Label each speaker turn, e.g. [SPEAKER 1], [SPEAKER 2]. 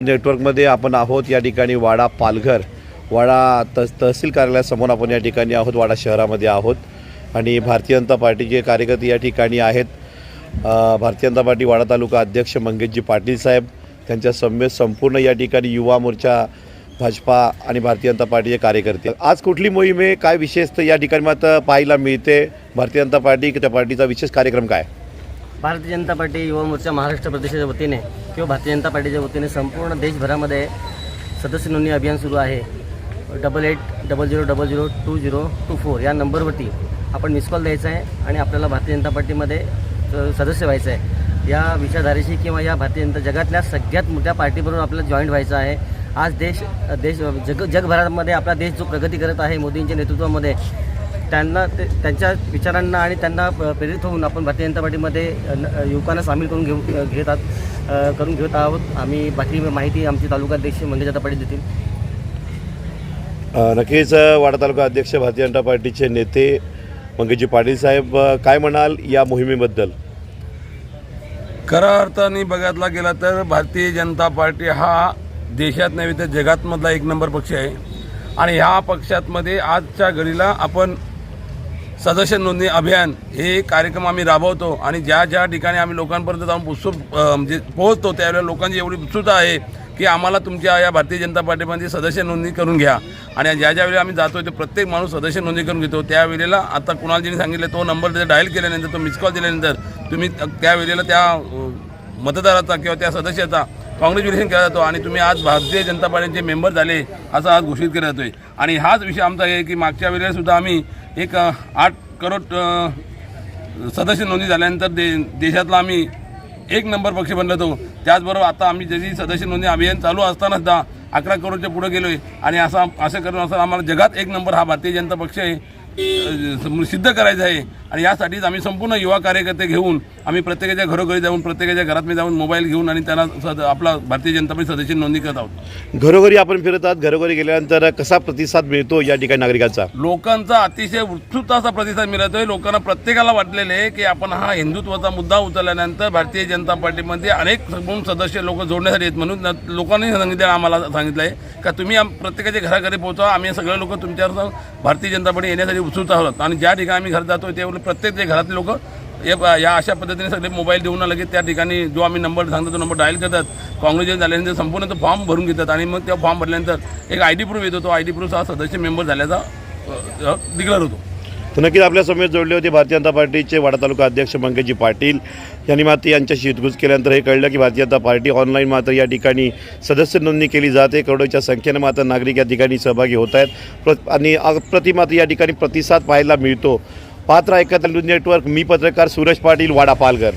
[SPEAKER 1] नेटवर्कमध्ये आपण आहोत. या ठिकाणी वाडा पालघर वाडा तस तहसील कार्यालयासमोर आपण या ठिकाणी आहोत वाडा शहरामध्ये आहोत. आणि भारतीय जनता पार्टीचे कार्यकर्ते या ठिकाणी आहेत भारतीय जनता पार्टी वाडा तालुका अध्यक्ष मंगेशजी पाटील साहेब त्यांच्या समेत संपूर्ण या ठिकाणी युवा मोर्चा भाजपा आणि भारतीय जनता पार्टीचे कार्यकर्ते. आज कुठली मोहीम आहे? काय विशेषतः या ठिकाणी मात्र पाहायला मिळते. भारतीय जनता पार्टी त्या पार्टीचा विशेष कार्यक्रम काय?
[SPEAKER 2] भारतीय जनता पार्टी युवा मोर्चा महाराष्ट्र प्रदेशाच्या वतीने किंवा भारतीय जनता पार्टीच्या वतीने संपूर्ण देशभरामध्ये सदस्य नोंदणी अभियान सुरू आहे. Double eight double zero double zero two zero two four या नंबरवरती आपण मिस कॉल द्यायचा आहे आणि आपल्याला भारतीय जनता पार्टीमध्ये सदस्य व्हायचं आहे. या विचारधारेशी किंवा या भारतीय जनता जगातल्या सगळ्यात मोठ्या पार्टीबरोबर आपल्याला जॉईंट व्हायचं आहे. आज देश देश जग जगभरामध्ये आपला देश जो प्रगती करत आहे मोदींच्या नेतृत्वामध्ये त्यांना ते त्यांच्या विचारांना आणि त्यांना प्रेरित होऊन आपण भारतीय जनता पार्टीमध्ये युवकांना सामील करून घेऊ घेत आहात करून घेत आहोत. आम्ही बाकी माहिती आमचे तालुकाध्यक्ष मंगेश जनता पार्टी देतील.
[SPEAKER 1] नक्कीच वाडा तालुका अध्यक्ष भारतीय जनता पार्टीचे नेते मंगेशजी पाटील साहेब काय म्हणाल या मोहिमेबद्दल?
[SPEAKER 3] खऱ्या अर्थाने बघायला गेला तर भारतीय जनता पार्टी हा देशात नव्हे तर जगातमधला एक नंबर पक्ष आहे. आणि ह्या पक्षातमध्ये आजच्या घडीला आपण सदस्य नोंदणी अभियान हे कार्यक्रम आम्ही राबवतो आणि ज्या ज्या ठिकाणी आम्ही लोकांपर्यंत जाऊन उत्सुक म्हणजे पोहोचतो त्यावेळेला लोकांची एवढी उत्सुकता आहे की आम्हाला तुमच्या या भारतीय जनता पार्टीमध्ये सदस्य नोंदणी करून घ्या. आणि ज्या ज्या आम्ही जातो ते प्रत्येक माणूस सदस्य नोंदणी करून घेतो. त्यावेळेला आता कुणालजीने सांगितलं तो नंबर त्याचा डायल केल्यानंतर तो मिस कॉल दिल्यानंतर तुम्ही त्यावेळेला त्या मतदाराचा किंवा त्या सदस्याचा कॉंग्रॅच्युलेशन केला जातो आणि तुम्ही आज भारतीय जनता पार्टीचे मेंबर झाले असं आज घोषित केला आहे आणि हाच विषय आमचा आहे की मागच्या वेळेला सुद्धा आम्ही एक आठ करोड सदस्य नोंदणी झाल्यानंतर दे देशातला आम्ही एक नंबर पक्ष बनलो होतो त्याचबरोबर आता आम्ही जशी सदस्य नोंदणी अभियान चालू असताना सुद्धा अकरा करोडच्या पुढे गेलो आहे आणि असं असं करून असं आम्हाला जगात एक नंबर हा भारतीय जनता पक्ष आहे सिद्ध करायचा आहे. आणि यासाठीच आम्ही संपूर्ण युवा कार्यकर्ते घेऊन आम्ही प्रत्येकाच्या घरोघरी जाऊन प्रत्येकाच्या घरात मी जाऊन मोबाईल घेऊन आणि त्यांना सद आपला भारतीय जनता पार्टी सदस्य नोंदणी करत आहोत.
[SPEAKER 1] घरोघरी आपण फिरत आहात. घरोघरी गेल्यानंतर कसा प्रतिसाद मिळतो या ठिकाणी नागरिकांचा?
[SPEAKER 3] लोकांचा अतिशय उत्सुकता असा प्रतिसाद मिळतोय. लोकांना प्रत्येकाला वाटलेले आहे की आपण हा हिंदुत्वाचा मुद्दा उचलल्यानंतर भारतीय जनता पार्टीमध्ये अनेक सदस्य लोक जोडण्यासाठी आहेत म्हणून लोकांनी सांगितलं आम्हाला सांगितलं आहे का तुम्ही प्रत्येकाच्या घराघरी पोहोचा. आम्ही सगळे लोक तुमच्यावर भारतीय जनता पार्टी येण्यासाठी उत्सुक आहोत. आणि ज्या ठिकाणी आम्ही घरात जातो त्यावेळी प्रत्येक जे घरातले लोक या अशा पद्धतीने सगळे मोबाईल देऊन लगेच त्या ठिकाणी जो आम्ही नंबर सांगतो तो नंबर डायल करतात. काँग्रेस झाल्यानंतर संपूर्ण तो फॉर्म भरून घेतात आणि मग त्या फॉर्म भरल्यानंतर एक आय डी प्रूफ येतो तो आय डी प्रूफ हा सदस्य मेंबर झाल्याचा डिक्लेअर होतो.
[SPEAKER 1] तर नक्कीच आपल्या समेत जोडले होते भारतीय जनता पार्टीचे वाडा तालुका अध्यक्ष मंगेशजी पाटील. यांनी मात्र यांच्याशी हितगुज केल्यानंतर हे कळलं की भारतीय जनता पार्टी ऑनलाईन मात्र या ठिकाणी सदस्य नोंदणी केली जाते. करोडोच्या संख्येनं मात्र नागरिक या ठिकाणी सहभागी होत आहेत. प्र आणि अप्रतिम मात्र या ठिकाणी प्रतिसाद पाहायला मिळतो. पात्र ऐकत न्यूज नेटवर्क मी पत्रकार सुरेश पाटील वाडा पालघर.